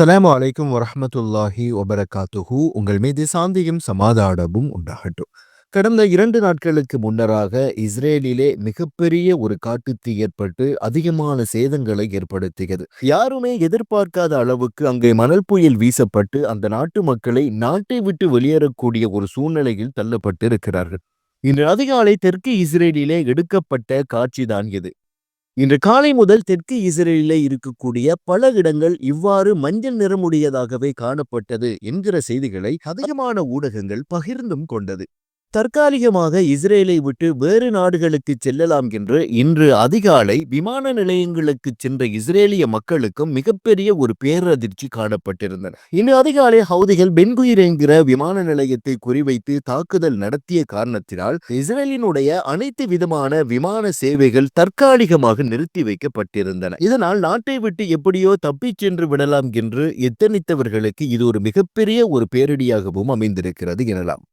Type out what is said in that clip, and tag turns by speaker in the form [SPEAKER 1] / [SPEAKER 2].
[SPEAKER 1] அஸ்லாம் அலைக்கும் வரமத்துல்லாஹி வபரகாத்துஹு. உங்கள் மீது சாந்தியும் சமாதானமும் உண்டாகட்டும். கடந்த இரண்டு நாட்களுக்கு முன்னராக இஸ்ரேலிலே மிகப்பெரிய ஒரு காட்டுத்தீ ஏற்பட்டு அதிகமான சேதங்களை ஏற்படுத்தியது. யாருமே எதிர்பார்க்காத அளவுக்கு அங்கே மணல் புயல் வீசப்பட்டு அந்த நாட்டு மக்களை நாட்டை விட்டு வெளியேறக்கூடிய ஒரு சூழ்நிலையில் தள்ளப்பட்டு இருக்கிறார்கள் இன்று அதிகாலை தெற்கு இஸ்ரேலிலே எடுக்கப்பட்ட காட்சிதான் இது. இன்று காலை முதல் தெற்கு இஸ்ரேலிலே இருக்கக்கூடிய பல இடங்கள் இவ்வாறு மஞ்சள் நிறமுடையதாகவே காணப்பட்டது என்கிற செய்திகளை அதிகமான ஊடகங்கள் பகிர்ந்தும் கொண்டது. தற்காலிகமாக இஸ்ரேலை விட்டு வேறு நாடுகளுக்கு செல்லலாம் என்று இன்று அதிகாலை விமான நிலையங்களுக்கு சென்ற இஸ்ரேலிய மக்களுக்கும் மிகப்பெரிய ஒரு பேரதிர்ச்சி காணப்பட்டிருந்தன. இன்று அதிகாலை ஹவுதிகள் பென்குயிர் என்கிற விமான நிலையத்தை குறிவைத்து தாக்குதல் நடத்திய காரணத்தினால் இஸ்ரேலினுடைய அனைத்து விதமான விமான சேவைகள் தற்காலிகமாக நிறுத்தி வைக்கப்பட்டிருந்தன. இதனால் நாட்டை விட்டு எப்படியோ தப்பிச் சென்று விடலாம் என்று எத்தனித்தவர்களுக்கு இது ஒரு மிகப்பெரிய ஒரு பேரடியாகவும் அமைந்திருக்கிறது எனலாம்.